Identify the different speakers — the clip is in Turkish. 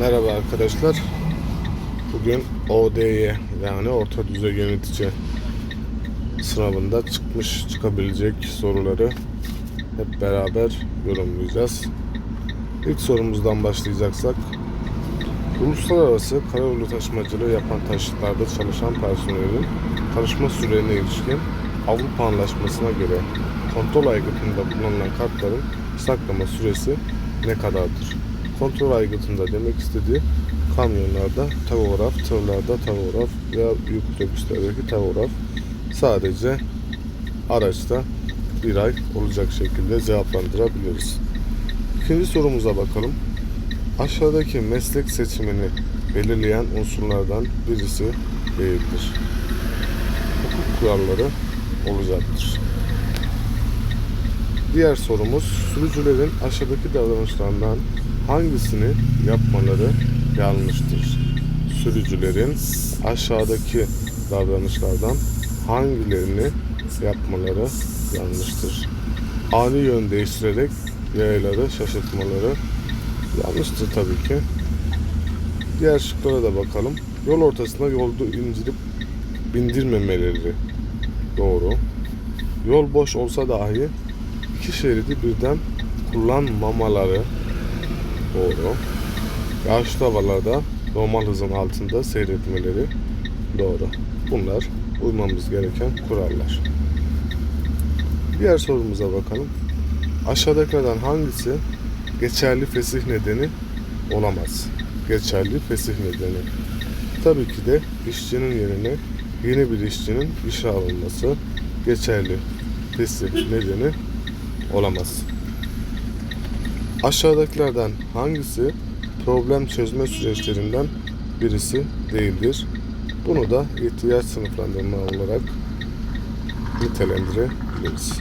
Speaker 1: Merhaba arkadaşlar. Bugün ODY yani orta düzey yönetici sınavında çıkmış çıkabilecek soruları hep beraber yorumlayacağız. İlk sorumuzdan başlayacaksak Uluslararası karayolu taşımacılığı yapan taşıtlarda çalışan personelin çalışma sürelerine ilişkin Avrupa Anlaşması'na göre kontrol aygıtında bulunan kartların saklama süresi ne kadardır? Kontrol aygıtında demek istediği kamyonlarda tavograf, tırlarda tavograf veya büyük otobüslerdeki tavograf sadece araçta bir ay olacak şekilde cevaplandırabiliriz. İkinci sorumuza bakalım. Aşağıdaki meslek seçimini belirleyen unsurlardan birisi değildir. Hukuk kuralları olacaktır. Diğer sorumuz sürücülerin aşağıdaki davranışlardan hangisini yapmaları yanlıştır? Sürücülerin aşağıdaki davranışlardan hangilerini yapmaları yanlıştır? Ani yön değiştirerek yayaları şaşırtmaları yanlıştır tabii ki. Diğer şıklara da bakalım. Yol ortasında yolda indirip bindirmemeleri doğru. Yol boş olsa dahi iki şeridi birden kullanmamaları doğru. Yağışlı havalarda normal hızın altında seyretmeleri doğru. Bunlar uymamız gereken kurallar. Diğer sorumuza bakalım. Aşağıdakilerden hangisi geçerli fesih nedeni olamaz? Geçerli fesih nedeni. Tabii ki de işçinin yerine yeni bir işçinin işe alınması geçerli fesih nedeni olamaz. Aşağıdakilerden hangisi problem çözme süreçlerinden birisi değildir? Bunu da ihtiyaç sınıflandırma olarak nitelendirebiliriz.